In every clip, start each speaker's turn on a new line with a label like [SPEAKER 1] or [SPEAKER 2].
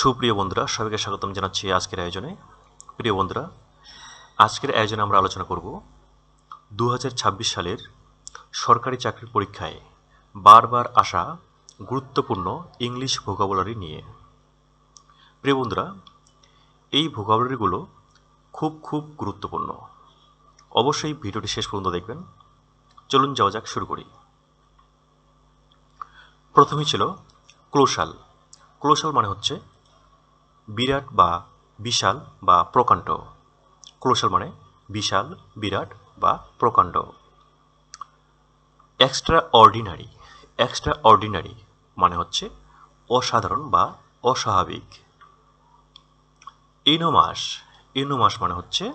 [SPEAKER 1] সুপ্রিয় বন্ধুরা, সবাইকে স্বাগতম জানাচ্ছি আজকের আয়োজনে। প্রিয় বন্ধুরা, আজকের আয়োজনে আমরা আলোচনা করব দু হাজার ছাব্বিশ সালের সরকারি চাকরির পরীক্ষায় বারবার আসা গুরুত্বপূর্ণ ইংলিশ ভোকাবুলারি নিয়ে। প্রিয় বন্ধুরা, এই ভোকাবুলারিগুলো খুব খুব গুরুত্বপূর্ণ। অবশ্যই ভিডিওটি শেষ পর্যন্ত দেখবেন। চলুন যাওয়া যাক, শুরু করি। প্রথমেই ছিল ক্লোশাল। ক্লোশাল মানে হচ্ছে বিরাট বা বিশাল বা প্রকাণ্ড। ক্লোশাল মানে বিশাল, বিরাট বা প্রকাণ্ড। এক্সট্রা অর্ডিনারি এক্সট্রা অর্ডিনারি মানে হচ্ছে অসাধারণ বা অস্বাভাবিক। ইনোমাস ইনোমাস মানে হচ্ছে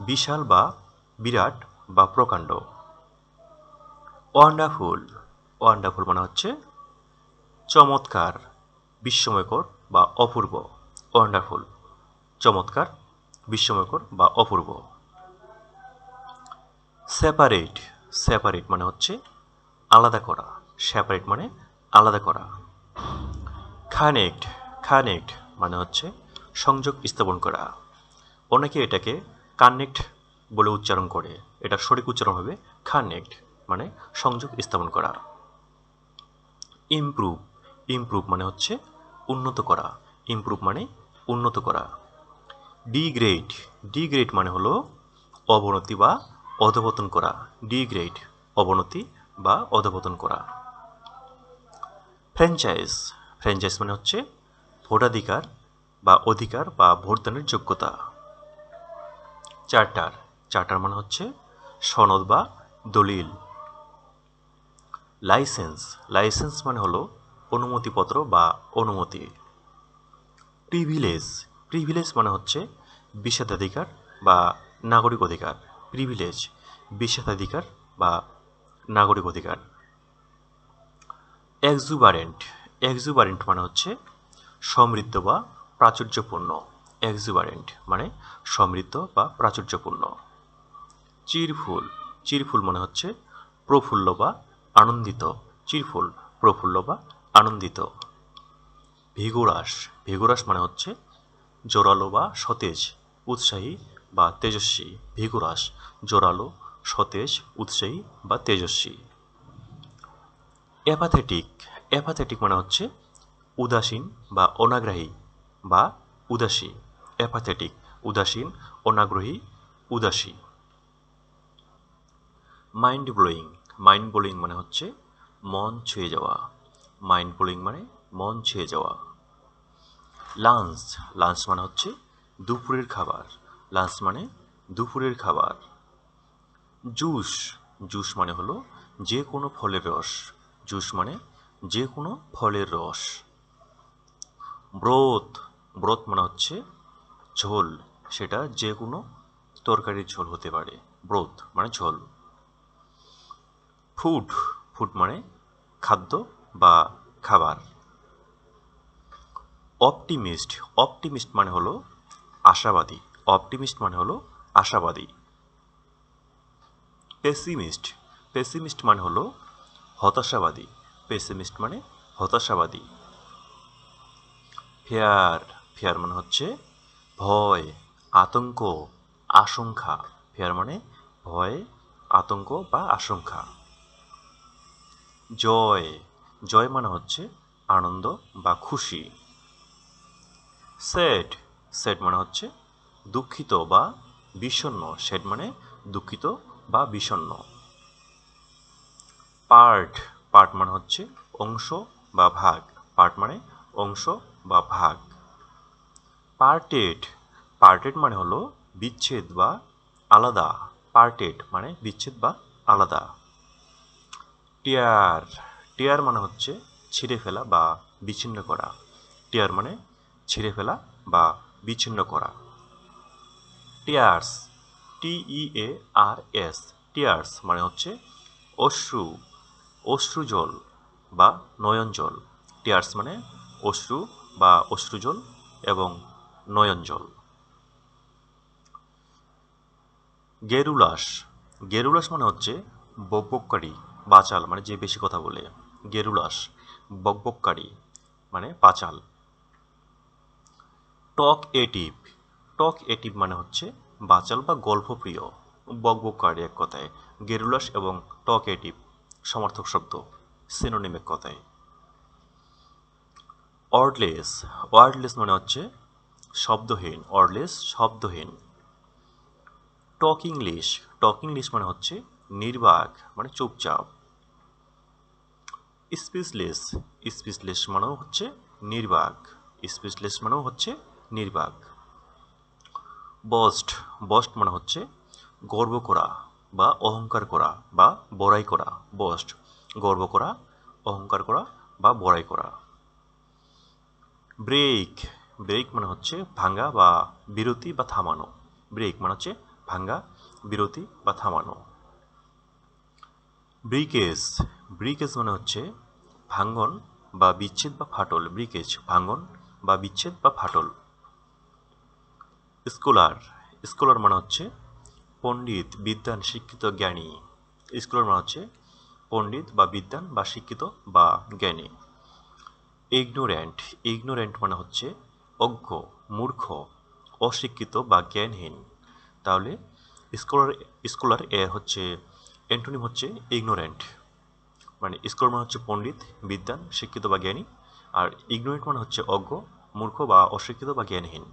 [SPEAKER 1] বিশাল বা বিরাট বা প্রকাণ্ড। ওয়ান্ডারফুল ওয়ান্ডারফুল মানে হচ্ছে চমৎকার, বিস্ময়কর বা অপূর্ব। ওয়ান্ডারফুল চমৎকার, বিস্ময়কর বা অপূর্ব। সেপারেট সেপারেট মানে হচ্ছে আলাদা করা। সেপারেট মানে আলাদা করা। খানেক্ট খানেক্ট মানে হচ্ছে সংযোগ স্থাপন করা। অনেকে এটাকে কানেক্ট বলে উচ্চারণ করে। এটা সঠিক উচ্চারণ হবে কানেক্ট মানে সংযোগ স্থাপন করা। ইমপ্রুভ ইমপ্রুভ মানে হচ্ছে উন্নত করা। ইমপ্রুভ মানে উন্নত করা। ডিগ্রেড ডিগ্রেড মানে হলো অবনতি বা অধপতন করা। ডিগ্রেড অবনতি বা অধপতন করা। ফ্র্যাঞ্চাইজ ফ্র্যাঞ্চাইজ মানে হচ্ছে ভোটাধিকার বা অধিকার বা ভোটদানের যোগ্যতা। চার্টার চার্টার মানে হচ্ছে সনদ বা দলিল। লাইসেন্স লাইসেন্স মানে হলো অনুমতিপত্র বা অনুমতি। প্রিভিলেজ প্রিভিলেজ মানে হচ্ছে বিশেষাধিকার বা নাগরিক অধিকার। প্রিভিলেজ বিশেষাধিকার বা নাগরিক অধিকার। এক্সুবারেন্ট এক্সুবারেন্ট মানে হচ্ছে সমৃদ্ধ বা প্রাচুর্যপূর্ণ। এক্সুবারেন্ট মানে সমৃদ্ধ বা প্রাচুর্যপূর্ণ। চিরফুল চিরফুল মানে হচ্ছে প্রফুল্ল বা আনন্দিত। চিরফুল প্রফুল্ল বা আনন্দিত। ভিগুরাস। ভিগুরাস মানে হচ্ছে জোরালো বা সতেজ, উৎসাহী বা তেজস্বী। ভিগুরাস, জোরালো, সতেজ, উৎসাহী বা তেজস্বী। অ্যাপাথেটিক অ্যাপাথেটিক মানে হচ্ছে উদাসীন বা অনাগ্রহী বা উদাসী। অ্যাপাথেটিক উদাসীন, অনাগ্রহী, উদাসী। Mind blowing. মাইন্ড ব্লোয়িং মানে হচ্ছে মন ছুঁয়ে যাওয়া। মাইন্ড ব্লোয়িং মানে মন ছুঁয়ে যাওয়া। লাঞ্চ লাঞ্চ মানে হচ্ছে দুপুরের খাবার। লাঞ্চ মানে দুপুরের খাবার। জুস জুস মানে হলো যে কোনো ফলের রস। জুস মানে যে কোনো ফলের রস। ব্রত ব্রত মানে হচ্ছে ঝোল। সেটা যে কোনো তরকারির ঝোল হতে পারে। ব্রত মানে ঝোল। ফুড ফুড মানে খাদ্য বা খাবার। অপটিমিস্ট অপটিমিস্ট মানে হলো আশাবাদী, অপটিমিস্ট মানে হলো আশাবাদী। পেসিমিস্ট পেসিমিস্ট মানে হলো হতাশাবাদী, পেসিমিস্ট মানে হতাশাবাদী। ফেয়ার ফেয়ার মানে হচ্ছে ভয়, আতঙ্ক, আশঙ্কা। ফেয়ার মানে ভয়, আতঙ্ক বা আশঙ্কা। জয় জয় মানে হচ্ছে আনন্দ বা খুশি। সেট সেট মানে হচ্ছে দুঃখিত বা বিষণ্ণ। সেট মানে দুঃখিত বা বিষণ্ণ। পার্ট। পার্ট মানে হচ্ছে অংশ বা ভাগ। পার্ট মানে অংশ বা ভাগ। পার্টেড। পার্টেড মানে হলো বিচ্ছেদ বা আলাদা। পার্টেড মানে বিচ্ছেদ বা আলাদা। টিয়ার। টিয়ার মানে হচ্ছে ছিঁড়ে ফেলা বা বিচ্ছিন্ন করা। টিয়ার মানে ছিঁড়ে ফেলা বা বিচ্ছিন্ন করা। Tears T E A R S tears মানে হচ্ছে অশ্রু অশ্রুজল বা নয়নজল টিয়ার্স মানে অশ্রু বা অশ্রুজল এবং নয়নজল গেরুলাস গেরুলাস মানে হচ্ছে বকবককারী বাচাল মানে যে বেশি কথা বলে। গেরুলাস বকবককারী মানে পাচাল। টক এটিভ টক এটিভ মানে হচ্ছে বাচাল বা গল্পপ্রিয়, বকবকারী এক কথায়, গেরুলাস এবং টক এটিভ সমর্থক শব্দ সিনোনিম এক কথায়। ওয়ার্ডলেস ওয়ার্ডলেস মানে হচ্ছে শব্দহীন ওয়ার্ডলেস শব্দহীন। টক ইংলিশ টক ইংলিশ মানে হচ্ছে নির্বাক মানে চুপচাপ। স্পিচলেস স্পিচলেস মানেও হচ্ছে নির্বাক, স্পিচলেস মানেও হচ্ছে নির্বাক। বস্ট। বস্ট মানে হচ্ছে গর্ব করা বা অহংকার করা বা বড়াই করা। বস্ট। গর্ব করা, অহংকার করা বা বড়াই করা। ব্রেক। ব্রেক মানে হচ্ছে ভাঙ্গা বা বিরতি বা থামানো। ব্রেক মানে হচ্ছে ভাঙ্গা, বিরতি বা থামানো। ব্রিকেজ। ব্রিকেজ মানে হচ্ছে ভাঙ্গন বা বিচ্ছেদ বা ফাটল। ব্রিকেজ। ভাঙ্গন বা বিচ্ছেদ বা ফাটল। স্কলার স্কলার মানে হচ্ছে পণ্ডিত বিদ্যান শিক্ষিত, জ্ঞানী। স্কলার মানে হচ্ছে পণ্ডিত বা বিদ্যান বা শিক্ষিত বা জ্ঞানী। ইগনোরেন্ট ইগনোরেন্ট মানে হচ্ছে অজ্ঞ, মূর্খ, অশিক্ষিত বা জ্ঞানহীন। তাহলে স্কলার স্কলার এর হচ্ছে, অ্যান্টোনিম হচ্ছে ইগনোরেন্ট মানে স্কলার মানে হচ্ছে পণ্ডিত বিদ্যান শিক্ষিত বা জ্ঞানী। আর ইগনোরেন্ট মানে হচ্ছে অজ্ঞ, মূর্খ বা অশিক্ষিত বা জ্ঞানহীন।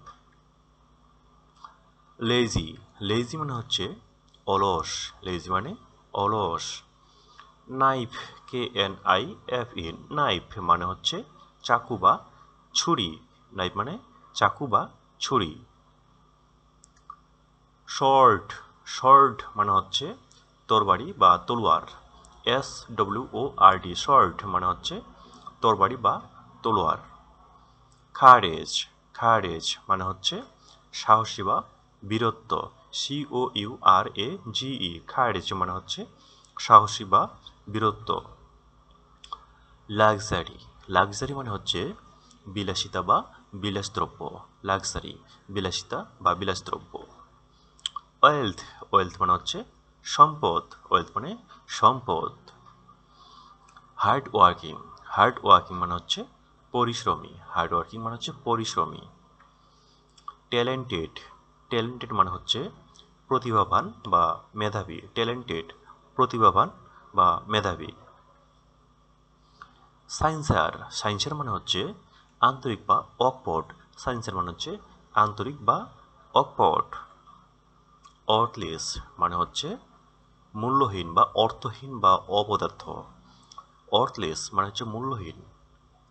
[SPEAKER 1] লেজি লেজি মানে হচ্ছে অলস লেজি মানে অলস। Knife K N I F E knife মানে হচ্ছে চাকু বা ছুরি নাইফ মানে চাকু বা ছুরি। শর্ট শর্ট মানে হচ্ছে তরবারি বা তলোয়ার। S W O R D sword মানে হচ্ছে তরবারি বা তলোয়ার। খারেজ খারেজ মানে হচ্ছে সাহসী বা বীরত্ব সি ও ইউ আর এ জি ই খারেজ মানে হচ্ছে সাহসী বা বীরত্ব। লাক্সারি লাক্সারি মানে হচ্ছে বিলাসিতা বা বিলাসদ্রব্য লাক্সারি বিলাসিতা বা বিলাসদ্রব্য। ওয়েলথ ওয়েলথ মানে হচ্ছে সম্পদ ওয়েলথ মানে সম্পদ। হার্ড ওয়ার্কিং হার্ড ওয়ার্কিং মানে হচ্ছে পরিশ্রমী হার্ড ওয়ার্কিং মানে হচ্ছে পরিশ্রমী। ট্যালেন্টেড ট্যালেন্টেড মানে হচ্ছে প্রতিভাবান বা মেধাবী ট্যালেন্টেড প্রতিভাবান বা মেধাবী। সায়েন্সার সায়েন্সের মানে হচ্ছে আন্তরিক বা অকপট সায়েন্সের মানে হচ্ছে আন্তরিক বা অকপট অর্থলেস মানে হচ্ছে মূল্যহীন বা অর্থহীন বা অপদার্থ। অর্থলেস মানে হচ্ছে মূল্যহীন,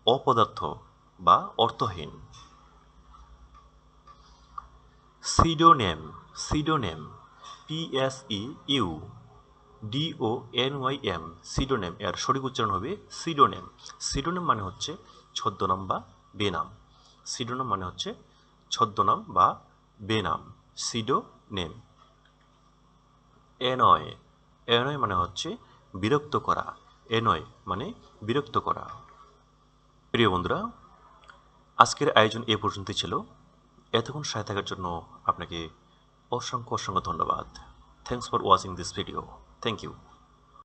[SPEAKER 1] অপদার্থ বা অর্থহীন। Pseudonym pseudonym PSE U DO N Y M pseudonym. এর সঠিক উচ্চারণ হবে সিডোনেম। সিডোনেম মানে হচ্ছে ছদ্মনাম বা বেনাম। সিডোনাম মানে হচ্ছে ছদ্মনাম বা বেনাম। সিডোনেম। এনয়। এনয় মানে হচ্ছে বিরক্ত করা। এনয় মানে বিরক্ত করা। প্রিয় বন্ধুরা, আজকের আয়োজন এ পর্যন্তই ছিল। এতক্ষণ সাথে থাকার জন্য আপনাকে অসংখ্য অসংখ্য ধন্যবাদ। Thanks for watching this video thank you